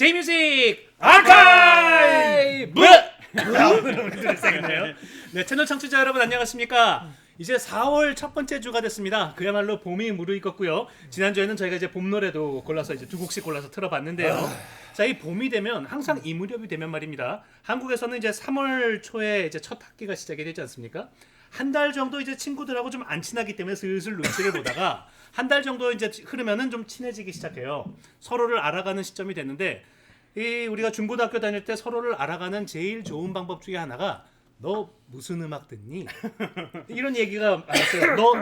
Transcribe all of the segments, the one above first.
제이뮤직 아카이브! 아, 시작했네요. 네, 채널 청취자 여러분 안녕하십니까? 이제 4월 첫 번째 주가 됐습니다. 그야말로 봄이 무르익었고요. 지난주에는 저희가 이제 봄 노래도 골라서 이제 두 곡씩 골라서 틀어봤는데요. 자, 이 봄이 되면 항상 이 무렵이 되면 말입니다. 한국에서는 이제 3월 초에 이제 첫 학기가 시작이 되지 않습니까? 한 달 정도 이제 친구들하고 좀 안 친하기 때문에 슬슬 눈치를 보다가 한 달 정도 이제 흐르면은 좀 친해지기 시작해요. 서로를 알아가는 시점이 됐는데 이 우리가 중고등학교 다닐 때 서로를 알아가는 제일 좋은 방법 중에 하나가 너 무슨 음악 듣니? 이런 얘기가 많았어요. 너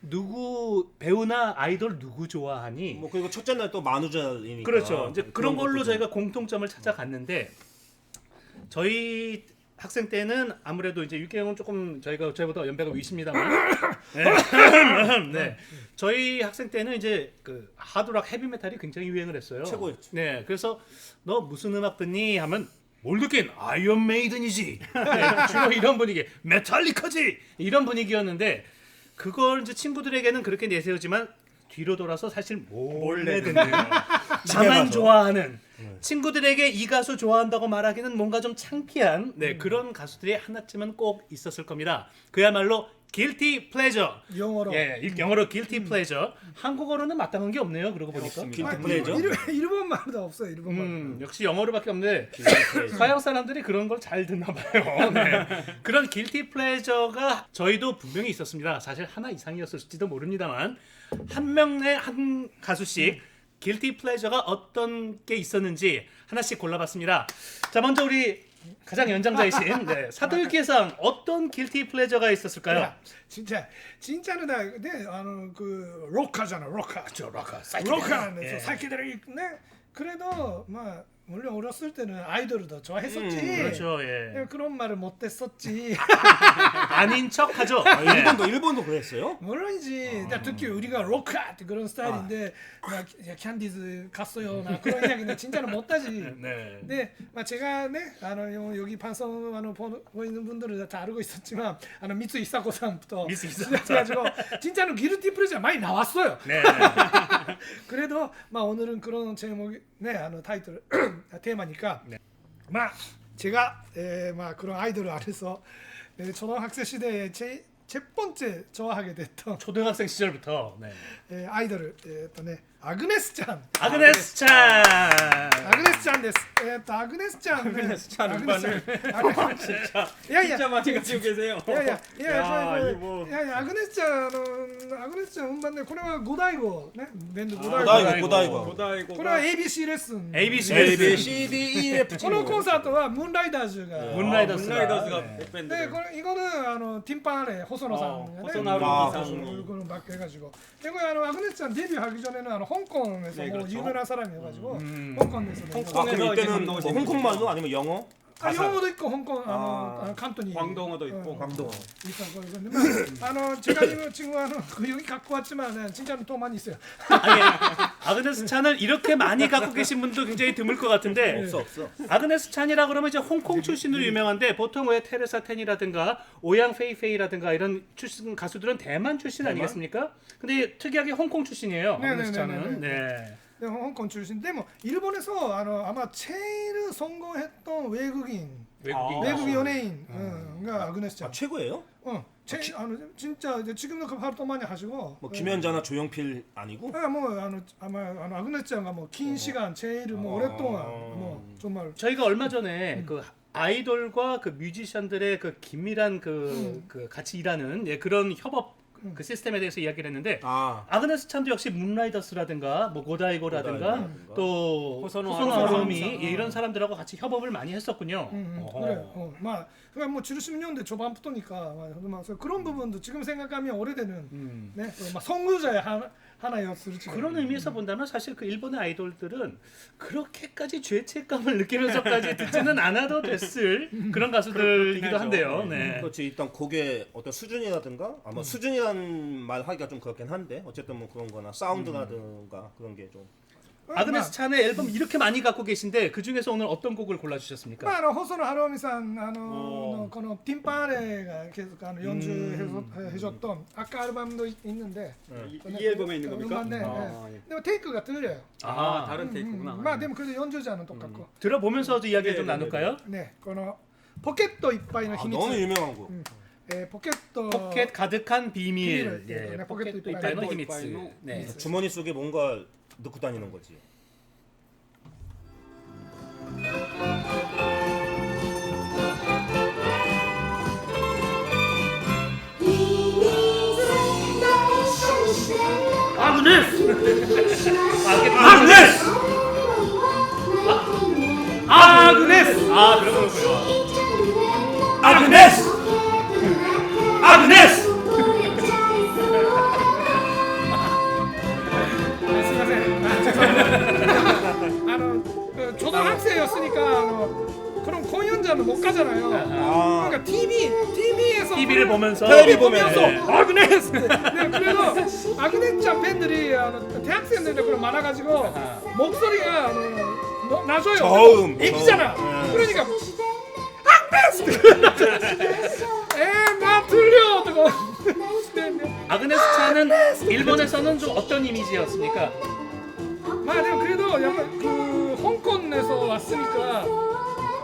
누구 배우나 아이돌 누구 좋아하니? 뭐 그리고 첫째 날 또 만우절이니까 그렇죠. 이제 그런 걸로 것도 저희가 공통점을 찾아갔는데 저희 학생 때는 아무래도 이제 육개형은 조금 저희가 저희보다 연배가 위십니다만 네. 네. 저희 학생 때는 이제 그 하드락 헤비메탈이 굉장히 유행을 했어요. 최고였죠. 네. 그래서 너 무슨 음악 듣니 하면 뭘 듣긴 아이언 메이든이지. 네, 주로 이런 분위기. 메탈리카지. 이런 분위기였는데 그걸 이제 친구들에게는 그렇게 내세우지만 뒤로 돌아서 사실 몰래 듣는 나만. 좋아하는 친구들에게 이 가수 좋아한다고 말하기는 뭔가 좀 창피한 네, 그런 가수들이 하나쯤은 꼭 있었을 겁니다. 그야말로 guilty pleasure. 영어로. 예, 일- 영어로 guilty pleasure. 한국어로는 마땅한 게 없네요. 그러고 보니까. 아, 플레이죠. 일본, 일본 말도 없어요. 일본 말. 음, 역시 영어로밖에 없는데 서양 사람들이 그런 걸 잘 듣나 봐요. 네. 그런 길티 플레저가 저희도 분명히 있었습니다. 사실 하나 이상이었을지도 모릅니다만 한 명의 한 가수씩 길티 플레저가 어떤 게 있었는지 하나씩 골라봤습니다. 자, 먼저 우리 가장 연장자이신 네, 사들기상 어떤 길티 플레저가 있었을까요? 야, 진짜 진짜는 나 네, 아는 그 로카잖아. 로카. 저 락카, 로카는 예. 예. 사이키데릭 네. 그래도 뭐 물론 어렸을 때는 아이돌도 좋아했었지. 음, 그렇죠, 예. 예, 그런 말을 못했었지. 아닌 척하죠. 아, 예. 일본도 일본도 그랬어요? 물론이지. 나 특히 우리가 로카 그런 스타일인데 나 캔디즈 갔어요. 나 그런 이야기는 진짜는 못하지. 네. 네, 막 제가 네, 아 요- 여기 방송 아 보, 보이는 분들은 다 알고 있었지만 아 미츠 이사코상부터 미츠 이사코 시작해가지고 진짜로 기르티 프레자 많이 나왔어요. 네. 그래도 막 오늘은 그런 제목 이 네, 아 타이틀 테마니까 네. 막 제가 에, 막 그런 아이돌을 안에서 에, 초등학생 시대에 제, 첫 번째 좋아하게 됐던 초등학생 시절부터 네. 에, 아이돌을 에, 또 네, アグネスちゃん。アグネスちゃん。アグネスちゃんです。えっ、ー、と、アグネスちゃん、ね。アグネスちゃん。いやいや、いやいや、いやいや、いやいや、アグネスちゃん、あの、アグネスちゃん、本番ね、これは五大五。ね、連続五大五。五大五。五大五。これは A. B. C. レッスン。A. B. C. レッスン。A. B. C. D. E. F. このコンサートはムーンライダーズが。ムーンライダーズ。ムが。で、これ、イコの、あの、ティンパーレ、細野さん。細野さん。のバックエガジゴ。で、これ、あの、アグネスちゃん、デビュー白状ねの、あの。 香港에서 네, 뭐 그렇죠. 유명한 사람이어가지고 음. 홍콩에서 아 그럼 홍콩에서 이때는 뭐 홍콩말로 아니면 영어? 아, 가사. 영어도 있고 홍콩 아, 아. 아, 칸토니 광동어도 있고. 어, 광동어. 있었고 근데 뭐, 아, の 제가 지금 하는 그 여기 갖고 왔지만 네, 진짜는 또 많이 있어요. 아니, 아그네스 찬을 이렇게 많이 갖고 계신 분도 굉장히 드물 것 같은데 없어 없어. 아그네스 찬이라 그러면 이제 홍콩 출신으로 유명한데 보통 왜 테레사 텐이라든가 오양 페이페이라든가 이런 출신 가수들은 대만 출신 아니겠습니까? 근데 특이하게 홍콩 출신이에요. 네, 아그네스 네, 찬은. 네, 네. 네, 네, 홍콩 출신. 근데 뭐 일본에서 아 아마 제일 성공했던 외국인, 외국인, 아, 외국 연예인가 음. 어, 그러니까 아, 아그네스 아, 최고예요? 어, 아, 제, 아, 기... 진짜 이제 지금도 그 활동 많이 하시고. 뭐 어. 김연자나 예. 조용필 아니고? 네, 뭐 아마 아마 아그네스가 뭐긴 어. 시간 제일 뭐 오랫동안 뭐 정말. 저희가 얼마 전에 음. 그 아이돌과 그 뮤지션들의 그 긴밀한 그, 음. 그 같이 일하는 예, 그런 협업 그 시스템에 대해서 이야기를 했는데 아 아그네스 찬도 역시 문라이더스라든가 뭐 고다이고라든가 고다이고라든가. 또 호소노 호소노 아로미. 아로미 예, 이런 사람들하고 같이 협업을 많이 했었군요. 음, 음, 어허. 그래. 어, 막 그러니까 뭐 70년대 초반부터니까 막, 막 그런 부분도 지금 생각하면 오래되는 음. 네, 어, 막 선구자의 하나, 하나였을 지. 그런 의미에서 본다면 사실 그 일본의 아이돌들은 그렇게까지 죄책감을 느끼면서까지 듣지는 않아도 됐을 그런 가수들이기도 한데요. 네. 그렇지 일단 곡의 어떤 수준이라든가 아마 수준이라는 말 하기가 좀 그렇긴 한데 어쨌든 뭐 그런 거나 사운드라든가 그런 게좀 아그네스 찬의 앨범 이렇게 많이 갖고 계신데 그 중에서 오늘 어떤 곡을 골라 주셨습니까? まあ、あの細野晴臣さんあのおーのこのティンパーレが계속あの40ヘジョットン아까 앨범도 있- 있는데 이, 이 앨범에 있는 겁니까? 음반네, 아, 네. 예. 근데 테이크가 틀려요. 아, 아, 다른 테이크구나. 음, 마, 근데 그래도 연주자는 똑같고. 들어보면서도 이야기 좀 네, 네, 나눌까요? 네, このポケットいっぱいの 아, 秘密。 너무 유명한 곡. 음, 예, 포켓 포켓 가득한 비밀. 비밀. 예, 네, 포켓 포켓도 이빠이노 이빠이노. 히미츠. 이빠이노. 네. 주머니 속에 뭔가 넣고 다니는 거지. 아그네스. 아그네스. 아그네스. 아 그런. 아그네스. 아그네스. 그 초등학생이었으니까 아, 어, 그런 공연자는 못 가잖아요. 아, 그러니까 TV TV에서 TV를 보면서 텔레비 보면서 보면서. 아그네스. 네, 그래도 아그네스 팬들이 아, 대학생들도 그런 많아가지고 목소리가 아, 뭐, 나줘요. 저음, 애기잖아. 저음. 그러니까 아그네스. 에나 틀려. 그거. 아그네스 찬은 일본에서는 좀 어떤 이미지였습니까? 아, 내가 그래도 약간 그 홍콩에서 왔으니까 네,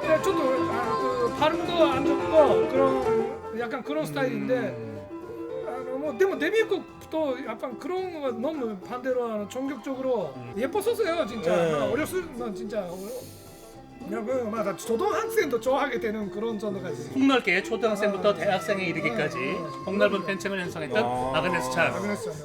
그냥 좀더 아, 그 발음도 안 좋은 거 그런 약간 그런 스타일인데 아, 뭐でも 뭐, 데뷔곡도 약간 그런 거 너무 반대로 종격적으로 음. 예뻤었어요 진짜. 네. 아, 어렸을 난 진짜. 그 막, 초등학생도 좋아하게 되는 그런 정도까지 폭넓게 초등학생부터 대학생에 이르기까지 폭넓은 팬층을 형성했던 아. 아그네스 찬.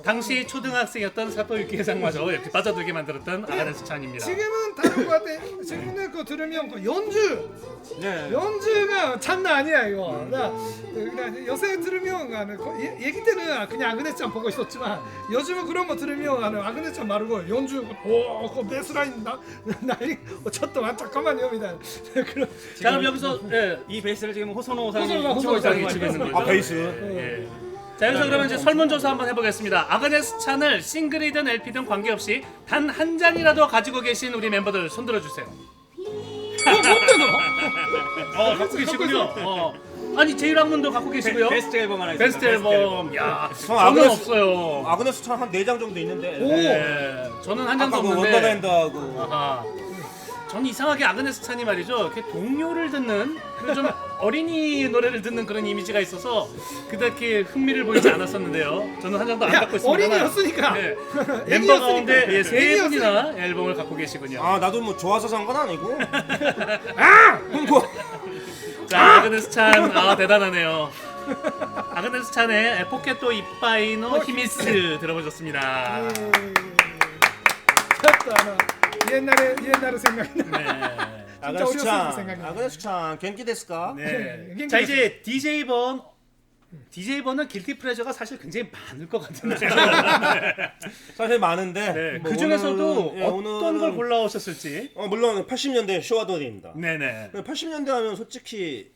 당시 초등학생이었던 사토유키 해상마저 이렇게 빠져들게 만들었던 아그네스 찬입니다. 지금은 다른 거 같아 지금은 그거 들으면 그 연주 네. 연주가 장난 아니야 이거. 나 그냥 요새 들으면 나는 거- 예- 얘기 때는 그냥 아그네스짱 보고 있었지만 요즘은 그런 거 들으면 나는 아그네스짱 마르고 연주 오그 베이스라인 나 나이 어, 쳤다 와 잠깐만요 이다 그런 자 그럼 여기서 예, 이 베이스를 지금 호소노 상이 호소노, 치고 있다는 있는 거죠. 아 베이스. 예. 자 여기서 그러면 이제 설문조사 한번 해보겠습니다. 아그네스 찬을 싱글이든 LP든 관계없이 단한 장이라도 가지고 계신 우리 멤버들 손들어 주세요. 뭔데 너? 어 갖고 계시군요. 어. 아니 제일학문도 갖고 계시고요. 베스트 앨범 하나 있습니다. 베스트 앨범. 야 형, 저는 아그네스- 없어요. 아그네스 찬한 네장 정도 있는데. 오. 예. 저는 한 장도 아까 그 없는데. 원더랜드하고. 아하. 전 이상하게 아그네스 찬이 말이죠. 이렇게 동요를 듣는 그리고 좀 어린이 노래를 듣는 그런 이미지가 있어서 그다지 흥미를 보이지 않았었는데요. 저는 한 장도 안 야, 갖고 있습니다. 어린이였으니까. 멤버 애기였으니까. 가운데 예, 세 애기였으니까. 분이나 앨범을 갖고 계시군요. 아 나도 뭐 좋아서 산 건 아니고. 자, 아그네스 찬, 아 대단하네요. 아그네스 찬의 포켓도 이빠이노 히미스 들어보셨습니다. 예. 쳤다 나 옛날에 옛날에 생각나. 네. 아그네스 어렸을 때 찬. 생각나. 아그네스 찬 겐키 데스까? 네. 네. 자 이제 DJ 번 DJ 번은 길티 프레저가 사실 굉장히 많을 것 같은데. 사실 많은데. 네. 뭐 그 중에서도 오늘은- 예, 어떤 오늘은- 걸 골라오셨을지. 어 물론 80년대 쇼와돌입니다. 네네. 80년대 하면 솔직히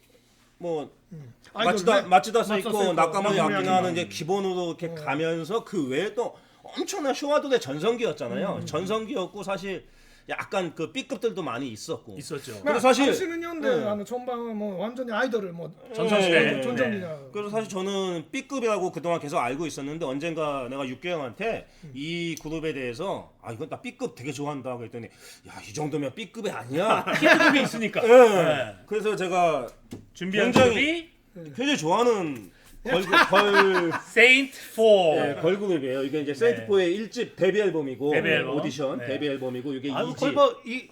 뭐 네. 마츠다 써 마츠다 있고 나카모리 아키나는 아키나. 이제 기본으로 이렇게 가면서 그 외에 또 엄청난 쇼와돌의 전성기였잖아요. 음. 전성기였고 사실 약간 그 B급들도 많이 있었고. 있었죠. 근데 사실- 80년대 네. 아 전방은 뭐 완전히 아이돌을 뭐 전성시대. 네. 전성기냐. 그래서 사실 저는 B급이라고 그동안 계속 알고 있었는데 언젠가 내가 육개 형한테 이 그룹에 대해서 아 이건 나 B급 되게 좋아한다 그랬더니 야 이 정도면 B급이 아니야. 히트곡이 있으니까. 네. 네. 그래서 제가 준비한 굉장히- 굉장히 좋아하는 걸그 걸 Saint 4. 네, 걸그룹이에요. 이게 이제 세인트 포의 1집 데뷔 앨범이고 데뷔 앨범. 오디션 네. 데뷔 앨범이고 이게 아유 2집. 거의 뭐이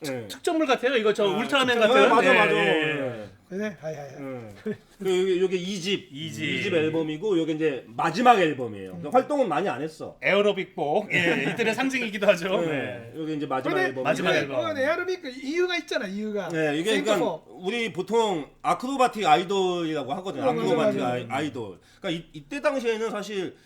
네. 특전물 같아요. 이거 저 울트라맨 네, 같은. 맞아 네, 맞아. 예, 예. 네. 네, 하이 하이. 네. 그 요게, 요게 2집 이집. 2집 앨범이고 요게 이제 마지막 앨범이에요. 음. 활동은 많이 안 했어. 에어로빅복. 예, 이들의 상징이기도 하죠. 네. 네. 요게 이제 마지막 앨범. 마지막 앨범. 그건 에어로빅 그 이유가 있잖아 이유가. 네, 이게 그러니까 포. 우리 보통 아크로바틱 아이돌이라고 하거든요. 어, 맞아, 아크로바틱 맞아. 아이, 아이돌. 그러니까 이, 이때 당시에는 사실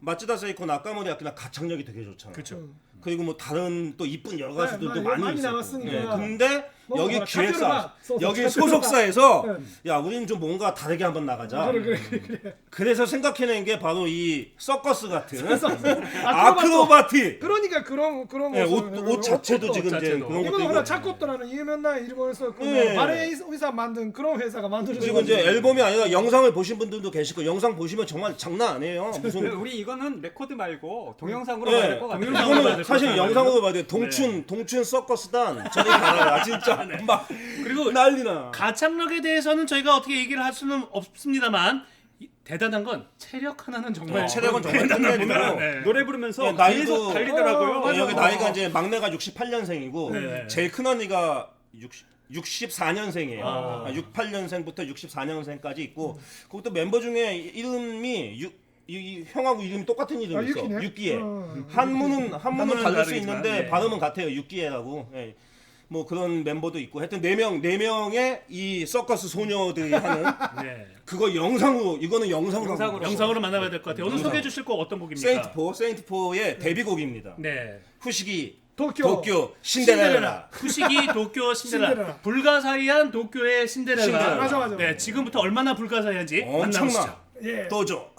마츠다 세이코 나카모리 아키나 가창력이 되게 좋잖아. 그렇죠. 그리고 뭐 다른 또 이쁜 여러 가수들도 네, 많이, 많이 있었고. 나왔으니까. 예, 근데 뭐, 여기 뭐, 기획사 여기 소속사에서 네. 야 우리는 좀 뭔가 다르게 한번 나가자. 그래 그래 그래. 그래서 생각해낸 게 바로 이 서커스 같은 아크로바트. 아크로바티. 그러니까 그런 그런 예. 옷, 옷 자체도. 지금 이제. 그런 것도 하나 차코토라는 유명한 일본에서 그 네. 바레 의사 만든 그런 회사가 만들어진 그리고 이제 앨범이 아니라 영상을 보신 분들도 계실 거예요. 영상 보시면 정말 장난 아니에요. 무슨 우리 이거는 레코드 말고 동영상으로 네. 봐야 될것 같아요. 이거는 될 사실. 영상으로 봐야 돼. 동춘 동춘 서커스단 저리 가라 진짜 막 그리고 난리나. 가창력에 대해서는 저희가 어떻게 얘기를 할 수는 없습니다만 이- 대단한 건 체력 하나는 정말 네, 체력은 정말 대단합니다. 끝내주고. 네. 노래 부르면서 네, 나이도- 계속 달리더라고요. 어, 맞아. 여기 나이가 이제 막내가 68년생이고 네. 제일 큰 언니가 60 64년생이에요. 아. 68년생부터 64년생까지 있고 그것도 멤버 중에 이름이 유, 이, 이 형하고 이름이 똑같은 이름이 아, 있어. 육기에. 어, 한문은 한문은 다를 수 다르지만, 있는데 네. 발음은 같아요. 육기에라고. 예. 뭐 그런 멤버도 있고 하여튼 네 명 네 명의 이 서커스 소녀들이 하는 네. 그거 영상으로 이거는 영상으로 영상으로. 영상으로 만나봐야 될 것 같아요. 오늘. 소개해 주실 곡 어떤 곡입니까? 세인트포 세인트포의 데뷔곡입니다. 네. 후시기 도쿄. 도쿄 신데렐라. 후시기 도쿄 신데렐라. 신데렐라. 불가사의한 도쿄의 신데렐라. 신데렐라. 맞아, 맞아. 네, 지금부터 얼마나 불가사의한지 만나보시죠. 엄청나. 예. 도죠.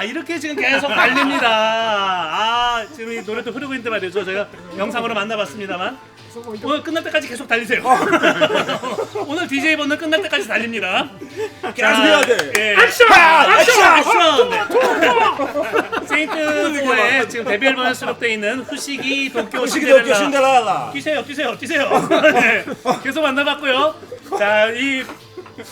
자, 이렇게 지금 계속 달립니다. 아, 지금 이 노래도 흐르고 있는데 말이죠. 제가 영상으로 만나봤습니다만. 오늘 끝날 때까지 계속 달리세요. 오늘 DJ 번은 끝날 때까지 달립니다. 계속 해야 돼. 예. 액션! 액션! 액션! 네. 세인트4의 지금 데뷔 앨범에 수록되어 있는 도쿄 후시기 도쿄 신데렐라. 신데렐라. 뛰세요, 뛰세요, 뛰세요. 네, 계속 만나봤고요. 자, 이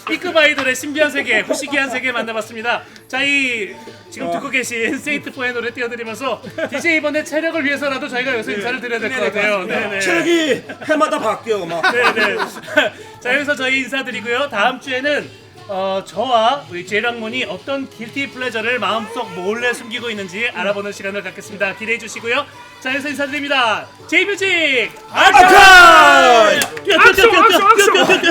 B급 아이돌의 신비한 세계, 후시기한 세계 만나봤습니다. 자, 이 지금 듣고 계신 세이트4의 노래 띄워드리면서 DJ 이번에 체력을 위해서라도 저희가 여기서 인사를 드려야 될 것 같아요. 네네. 체력이 해마다 바뀌어 막. 네네. 자, 여기서 저희 인사드리고요. 다음 주에는 어, 저와 우리 제랑문이 어떤 길티 플레저를 마음속 몰래 숨기고 있는지 알아보는 시간을 갖겠습니다. 기대해 주시고요. 자, 여기서 인사드립니다. 제이뮤직 아카이! 악수, 악수, 악수! 아크로바티!